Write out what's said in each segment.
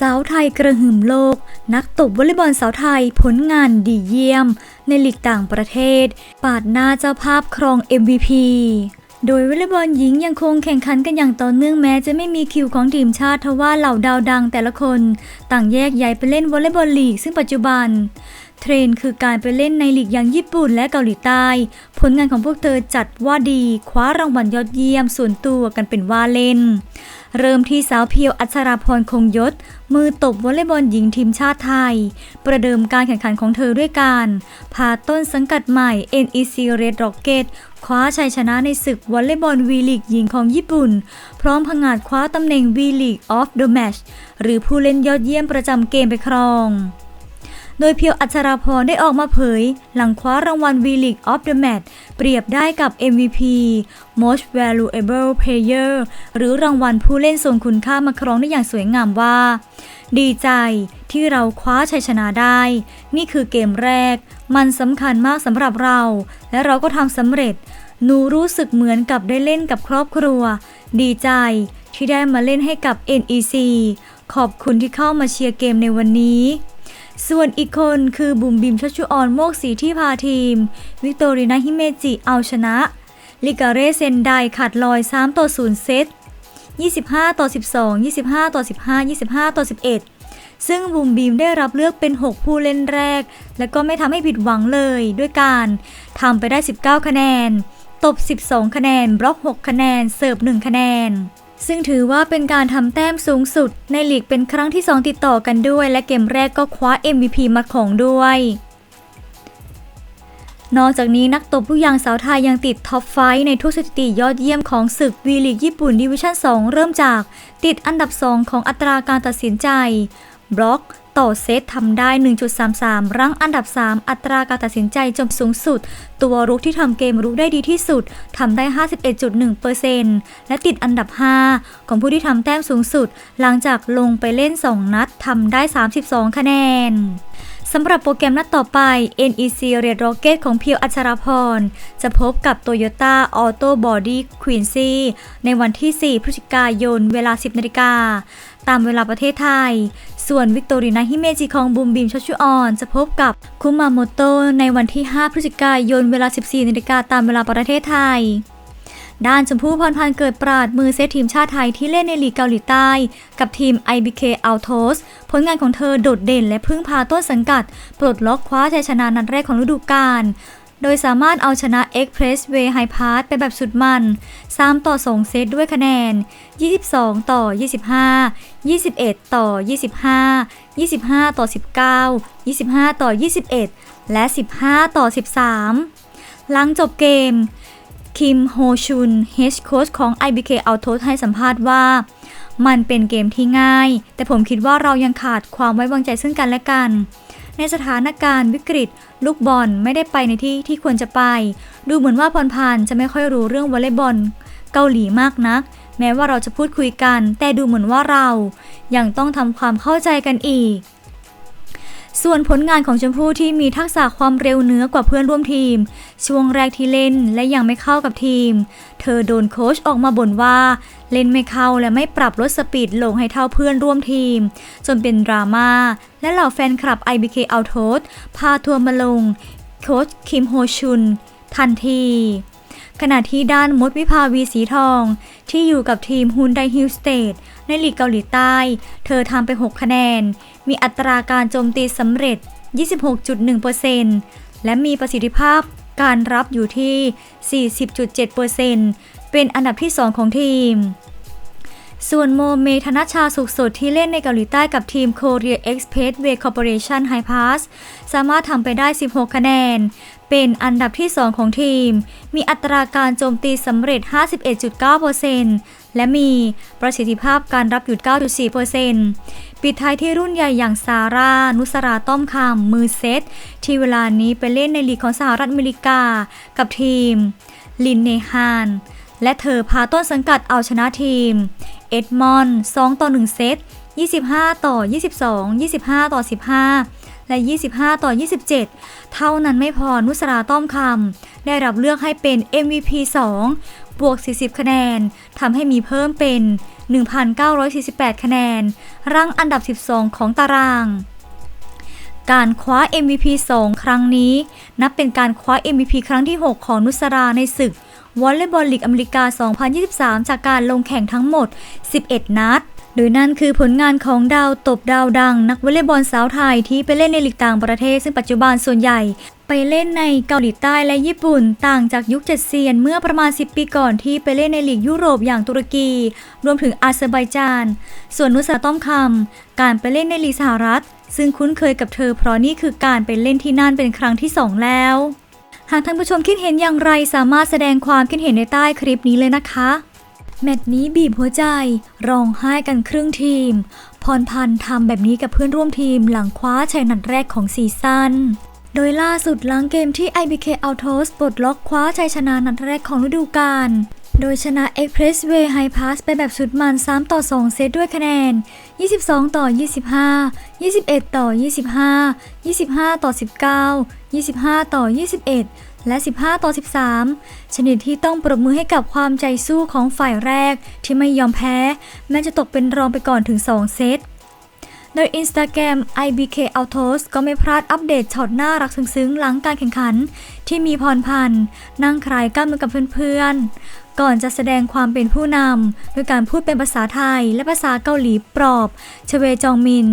สาวไทยกระหึ่มโลก นักตบวอลเลย์บอลสาวไทยผลงานดีเยี่ยม ในลีกต่างประเทศ ปาดหน้าเจ้าภาพครอง MVP โดยวอลเลย์บอลหญิงยังคงแข่งขันกันอย่างต่อเนื่องแม้จะไม่มีคิวของทีมชาติทว่าเหล่าดาวดังแต่ละคน ต่างแยกย้ายไปเล่นวอลเลย์บอลลีกซึ่งปัจจุบัน เทรนคือการไปเล่นในลีกอย่างญี่ปุ่นและเกาหลีใต้ ผลงานของพวกเธอจัดว่าดีคว้ารางวัลยอดเยี่ยมส่วนตัวกันเป็นว่าเล่น เริ่มที่สาวเพียวอัชราพรคงยศ มือตบวอลเลย์บอลหญิงทีมชาติไทย ประเดิมการแข่งขันของเธอด้วยการพาต้นสังกัดใหม่ NEC Red Rocket คว้าชัยชนะในศึกวอลเลย์บอลวีลีกหญิงของญี่ปุ่น พร้อมผงาดคว้าตำแหน่ง V League of the Match หรือผู้เล่นยอดเยี่ยมประจำเกมไปครอง โดยเพียวอัชราพรได้ออกมาเผย หลังคว้ารางวัล V League of the Match เปรียบได้กับ MVP Most Valuable Player หรือรางวัลผู้เล่นทรงคุณค่ามาครองได้อย่างสวยงามว่า ดีใจที่เราคว้าชัยชนะได้ นี่คือเกมแรก มันสำคัญมากสำหรับเรา และเราก็ทำสำเร็จหนูรู้สึกเหมือนกับได้เล่นกับครอบครัว ดีใจที่ได้มาเล่นให้กับ NEC ขอบคุณที่เข้ามาเชียร์เกมในวันนี้ ส่วนอีกคนคือบุ๋มบิมชัชชุออนโมกสีที่พาทีม วิกตอรีนาฮิเมจิเอาชนะ ลิกาเรเซนไดขาดลอย 3 ต่อ 0 เซต 25 ต่อ 12 25 ต่อ 15 25 ต่อ 11 ซึ่งบุมบีมได้รับเลือกเป็น 6 ผู้เล่นแรก และก็ไม่ทำให้ผิดหวังเลยด้วยการทำไปได้ 19 คะแนน ตบ 12 คะแนน บล็อก 6 คะแนน เสิร์ฟ 1 คะแนน ซึ่งถือว่าเป็นการทำแต้มสูงสุดในลีกเป็นครั้งที่ 2 ติดต่อกันด้วย และเกมแรกก็คว้า MVP มาของด้วย นอกจากนี้นักตบลูกยางสาวไทยยังติดท็อปไฟในทุกสถิติยอดเยี่ยมของศึกวีลีกญี่ปุ่นดิวิชั่น 2 เริ่มจาก ติดอันดับ 2 ของอัตราการตัดสินใจ บล็อก ต่อเซตทำได้ 1.33 รั้งอันดับ 3 อัตราการตัดสินใจจมสูงสุด ตัวรุกที่ทำเกมรุกได้ดีที่สุดทำได้ 51.1%และติดอันดับ 5 ของผู้ที่ทำแต้มสูงสุด หลังจากลงไปเล่น 2 นัดทำได้ 32 คะแนนสำหรับโปรแกรมนัดต่อไป NEC Red Rocket ของเพียวอัชราพร จะพบกับ Toyota Auto Body Quincy ในวันที่ 4 พฤศจิกายน เวลา 10นาฬิกา ตามเวลาประเทศไทย ส่วนวิกตอรีนาฮิเมจิของบูมบีมชัชชุออนจะพบกับคุมาโมโตในวันที่ 5 พฤศจิกายนเวลา 14นาฬิกาตามเวลาประเทศไทย ด้านชมพู่พรพันธ์เกิดปราดมือเซตทีมชาติไทยที่เล่นในลีกเกาหลีใต้ กับทีม IBK Autos ผลงานของเธอโดดเด่นและพึ่งพาต้นสังกัด ปลดล็อกคว้าชัยชนะนัดแรกของฤดูกาล โดยสามารถเอาชนะ Expressway High Pass ไปแบบสุดมัน 3 ต่อ 2 เซตด้วยคะแนน 22 ต่อ 25 21 ต่อ 25 25 ต่อ 19 25 ต่อ 21 และ 15 ต่อ 13 หลังจบเกม คิมโฮชุนเฮดโค้ชของ IBK Autos ให้สัมภาษณ์ว่ามันเป็นเกมที่ง่าย แต่ผมคิดว่าเรายังขาดความไว้วางใจซึ่งกันและกัน ในสถานการณ์วิกฤต ลูกบอลไม่ได้ไปในที่ที่ควรจะไป ดูเหมือนว่าพรพันจะไม่ค่อยรู้เรื่องวอลเลย์บอล เกาหลีมากนัก แม้ว่าเราจะพูดคุยกัน แต่ดูเหมือนว่าเรา ยังต้องทำความเข้าใจกันอีก ส่วนผลงานของชมพู่ที่มีทักษะความเร็วเหนือกว่าเพื่อนร่วมทีม ช่วงแรกที่เล่นและยังไม่เข้ากับทีม เธอโดนโค้ชออกมาบ่นว่า เล่นไม่เข้าและไม่ปรับลดสปีดลงให้เท่าเพื่อนร่วมทีม จนเป็นดราม่าและเหล่าแฟนคลับ IBK Autos พาทัวร์มาลง โค้ชคิมโฮชุน ทันที ขณะที่ด้านมดวิภาวีสีทอง ที่อยู่กับทีมฮุนไดฮิลสเตทในลีกเกาหลีใต้ เธอทำไป 6 คะแนน มีอัตราการโจมตีสำเร็จ 26.1%และมีประสิทธิภาพการรับอยู่ที่ 40.7%เป็นอันดับที่ 2 ของทีม ส่วนโมเมธนชาสุขสดที่เล่นในเกาหลีใต้กับทีม Korea Expressway Corporation High Pass สามารถทำไปได้ 16 คะแนน เป็นอันดับที่ 2 ของทีม มีอัตราการโจมตีสำเร็จ 51.9%และมีประสิทธิภาพการรับอยู่ 9.4%ปิดท้ายที่รุ่นใหญ่อย่างซาร่า นุสราต้อมคำมือเซต ที่เวลานี้ไปเล่นในลีกของสหรัฐอเมริกา กับทีม ลินเนฮานและเธอพาต้นสังกัดเอาชนะทีม เอ็ดมอนด์2ต่อ 1 เซต 25 ต่อ 22 25 ต่อ 15 และ 25 ต่อ 27 เท่านั้นไม่พอนุสราต้อมคำได้รับเลือกให้เป็น MVP 2 บวก 40 คะแนนทำให้มีเพิ่มเป็น 1,948 คะแนน รั้งอันดับ 12 ของตาราง การคว้า MVP 2 ครั้งนี้ นับเป็นการคว้า MVP ครั้งที่ 6 ของนุสราในศึก วอลเลย์บอลลีกอเมริกา 2023 จากการลงแข่งทั้งหมด 11 นัดโดยนั่นคือผลงานของดาวตบดาวดัง นักวอลเลย์บอลสาวไทยที่ไปเล่นในลีกต่างประเทศ ซึ่งปัจจุบันส่วนใหญ่ ไปเล่นในเกาหลีใต้และญี่ปุ่น ต่างจากยุคเจ็ดเซียน เมื่อประมาณ 10 ปีก่อนที่ไปเล่นในลีกยุโรปอย่างตุรกี รวมถึงอาเซอร์ไบจาน ส่วนนุสาต้อมคำการไปเล่นในลีกสหรัฐ ซึ่งคุ้นเคยกับเธอเพราะนี่คือการไปเล่นที่นั่นเป็นครั้งที่สองแล้ว หากท่านผู้ชมคิดเห็นอย่างไรสามารถแสดงความคิดเห็นในใต้คลิปนี้เลยนะคะ แมตช์นี้บีบหัวใจร้องไห้กันครึ่งทีม พรพันธ์ทำแบบนี้กับเพื่อนร่วมทีมหลังคว้าชัยนัดแรกของซีซั่นโดยล่าสุดหลังเกมที่ IBK Autos ปลดล็อกคว้าชัยชนะนัดแรกของฤดูกาล โดยชนะ Expressway High Pass ไปแบบสุดมัน 3 ต่อ 2 เซตด้วยคะแนน 22 ต่อ 25 21 ต่อ 25 25 ต่อ 19 25 ต่อ 21 และ 15 ต่อ 13 ชนิดที่ต้องปรบมือให้กับความใจสู้ของฝ่ายแรกที่ไม่ยอมแพ้ แม้จะตกเป็นรองไปก่อนถึง 2 เซต โดย Instagram IBK Autos ก็ไม่พลาดอัปเดตช็อตน่ารักซึ้งๆ หลังการแข่งขัน ที่มีพรพันธ์นั่งคลายกล้ามมือกับเพื่อนๆ ก่อนจะแสดงความเป็นผู้นำด้วยการพูดเป็นภาษาไทยและภาษาเกาหลีปลอบชเวจองมิน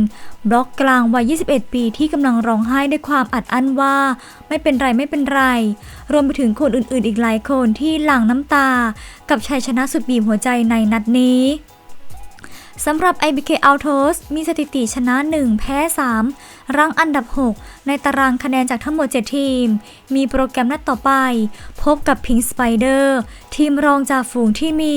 บล็อกกลางวัย 21 ปีที่กำลังร้องไห้ด้วยความอัดอั้นว่า ไม่เป็นไรไม่เป็นไร รวมไปถึงคนอื่นๆ อีกหลายคนที่หลั่งน้ำตา กับชัยชนะสุดบีบหัวใจในนัดนี้ สำหรับ IBK Autos มีสถิติชนะ 1 แพ้ 3 รั้งอันดับ 6 ในตารางคะแนนจากทั้งหมด 7 ทีม มีโปรแกรมนัดต่อไป พบกับ Pink Spider ทีมรองจากฝูงที่มี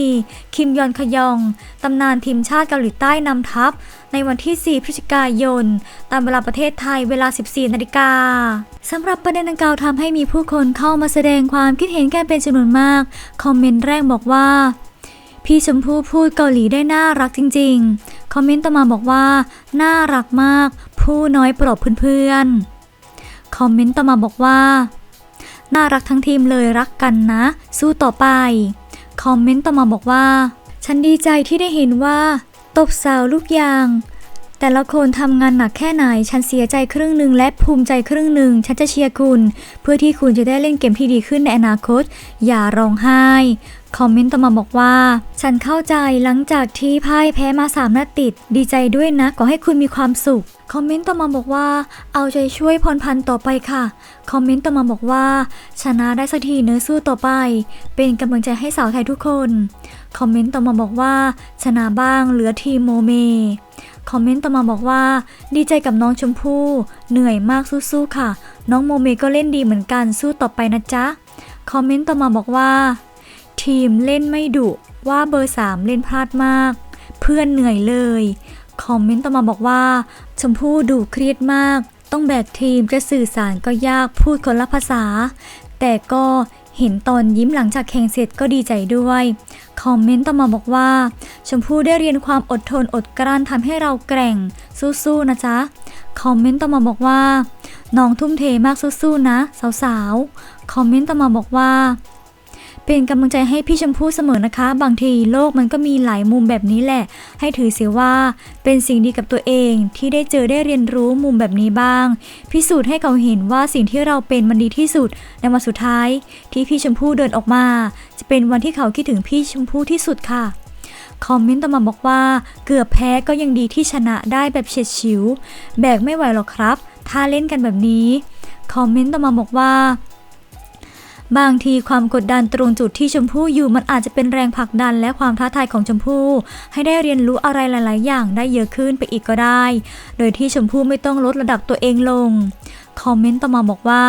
คิมยอนขยอง ตำนานทีมชาติเกาหลีใต้นำทัพ ในวันที่ 4 พฤศจิกายน ตามเวลาประเทศไทยเวลา 14 นาฬิกาสำหรับประเด็นดังกล่าวทำให้มีผู้คนเข้ามาแสดงความคิดเห็นกันเป็นจำนวนมาก คอมเมนต์แรกบอกว่า พี่ชมพู่พูดเกาหลีได้น่ารักจริงๆ คอมเมนต์ต่อมาบอกว่า น่ารักมาก ผู้น้อยปลอบเพื่อนๆ คอมเมนต์ต่อมาบอกว่า น่ารักทั้งทีมเลยรักกันนะ สู้ต่อไป คอมเมนต์ต่อมาบอกว่า ฉันดีใจที่ได้เห็นว่า ตบสาวลูกยาง แต่ละคนทำงานหนักแค่ไหน ฉันเสียใจครึ่งหนึ่งและภูมิใจครึ่งหนึ่ง ฉันจะเชียร์คุณ เพื่อที่คุณจะได้เล่นเกมที่ดีขึ้นในอนาคต อย่าร้องไห้ คอมเมนต์ต่อมาบอกว่า ฉันเข้าใจหลังจากที่พ่ายแพ้มาสามนัดติด ดีใจด้วยนะขอให้คุณมีความสุข คอมเมนต์ต่อมาบอกว่า เอาใจช่วยพรพันต่อไปค่ะ คอมเมนต์ต่อมาบอกว่า ชนะได้สักทีเนื้อสู้ต่อไป เป็นกำลังใจให้สาวไทยทุกคน คอมเมนต์ต่อมาบอกว่า ชนะบ้างเหลือทีมโมเม คอมเมนต์ต่อมาบอกว่า ดีใจกับน้องชมพู่ เหนื่อยมากสู้ๆค่ะ น้องโมเมก็เล่นดีเหมือนกันสู้ต่อไปนะจ๊ะ คอมเมนต์ต่อมาบอกว่า ทีมเล่นไม่ดุว่าเบอร์3เล่นพลาดมาก เพื่อนเหนื่อยเลย คอมเมนต์ต่อมาบอกว่า ชมพู่ดุเครียดมาก ต้องแบกทีมจะสื่อสารก็ยากพูดคนละภาษา แต่ก็ เห็นตอนยิ้มหลังจากแข่งเสร็จก็ดีใจด้วย คอมเมนต์ต่อมาบอกว่า ชมพู่ได้เรียนความอดทนอดกลั้นทำให้เราแกร่ง สู้ๆนะจ๊ะ คอมเมนต์ต่อมาบอกว่า น้องทุ่มเทมากสู้ๆนะ สาวๆ คอมเมนต์ต่อมาบอกว่า เป็นกำลังใจให้พี่ชมพู่เสมอนะคะ บางทีโลกมันก็มีหลายมุมแบบนี้แหละ ให้ถือเสียว่าเป็นสิ่งดีกับตัวเองที่ได้เจอได้เรียนรู้มุมแบบนี้บ้าง พิสูจน์ให้เขาเห็นว่าสิ่งที่เราเป็นมันดีที่สุดในวันสุดท้าย ที่พี่ชมพู่เดินออกมา จะเป็นวันที่เขาคิดถึงพี่ชมพู่ที่สุดค่ะคอมเมนต์ต่อมาบอกว่าเกือบแพ้ก็ยังดีที่ชนะได้แบบเฉียดฉิว แบกไม่ไหวหรอกครับ ถ้าเล่นกันแบบนี้ คอมเมนต์ต่อมาบอกว่า บางทีความกดดันตรงจุดที่ชมพู่อยู่มันอาจจะเป็นแรงผลักดันและความท้าทายของชมพู่ ให้ได้เรียนรู้อะไรหลาย ๆ อย่างได้เยอะขึ้นไปอีกก็ได้ โดยที่ชมพู่ไม่ต้องลดระดับตัวเองลง คอมเมนต์ต่อมาบอกว่า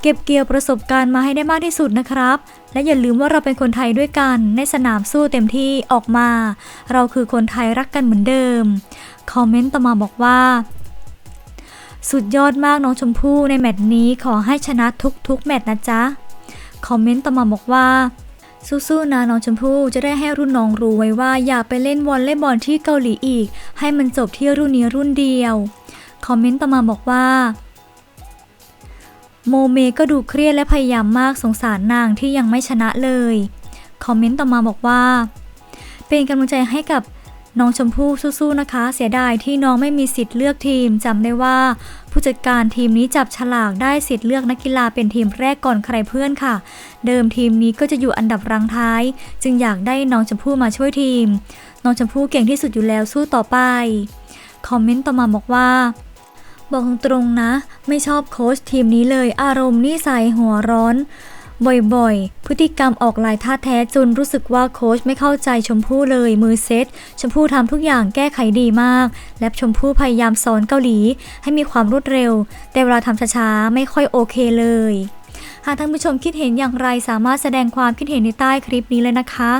เก็บเกี่ยวประสบการณ์มาให้ได้มากที่สุดนะครับ และอย่าลืมว่าเราเป็นคนไทยด้วยกัน ในสนามสู้เต็มที่ออกมา เราคือคนไทยรักกันเหมือนเดิม คอมเมนต์ต่อมาบอกว่าสุดยอดมากน้องชมพู่ในแมตช์นี้ขอให้ชนะทุกๆ แมตช์นะจ๊ะ คอมเมนต์ต่อมาบอกว่า สู้ๆนะน้องชมพู่จะได้ให้รุ่นน้องรู้ไว้ว่าอย่าไปเล่นวอลเลย์บอลที่เกาหลีอีก ให้มันจบที่รุ่นนี้รุ่นเดียว คอมเมนต์ต่อมาบอกว่าโมเมก็ดูเครียดและพยายามมากสงสารนางที่ยังไม่ชนะเลย คอมเมนต์ต่อมาบอกว่า เป็นกำลังใจให้กับ น้องชมพู่สู้ๆนะคะ เสียดายที่น้องไม่มีสิทธิ์เลือกทีมจำได้ว่า ผู้จัดการทีมนี้จับฉลากได้สิทธิ์เลือกนักกีฬาเป็นทีมแรกก่อนใครเพื่อนค่ะ เดิมทีมนี้ก็จะอยู่อันดับรังท้าย จึงอยากได้น้องชมพู่มาช่วยทีม น้องชมพู่เก่งที่สุดอยู่แล้วสู้ต่อไป คอมเมนต์ต่อมาบอกว่าบอกตรงๆนะ ไม่ชอบโค้ชทีมนี้เลยอารมณ์นิสัยหัวร้อน บ่อยๆ พฤติกรรมออกลายท่าแท้จนรู้สึกว่าโค้ชไม่เข้าใจชมพู่เลยมือเซต ชมพู่ทำทุกอย่างแก้ไขดีมาก และชมพู่พยายามสอนเกาหลี ให้มีความรวดเร็ว แต่เวลาทำช้าๆ ไม่ค่อยโอเคเลย หากท่านผู้ชมคิดเห็นอย่างไรสามารถแสดงความคิดเห็นในใต้คลิปนี้เลยนะคะ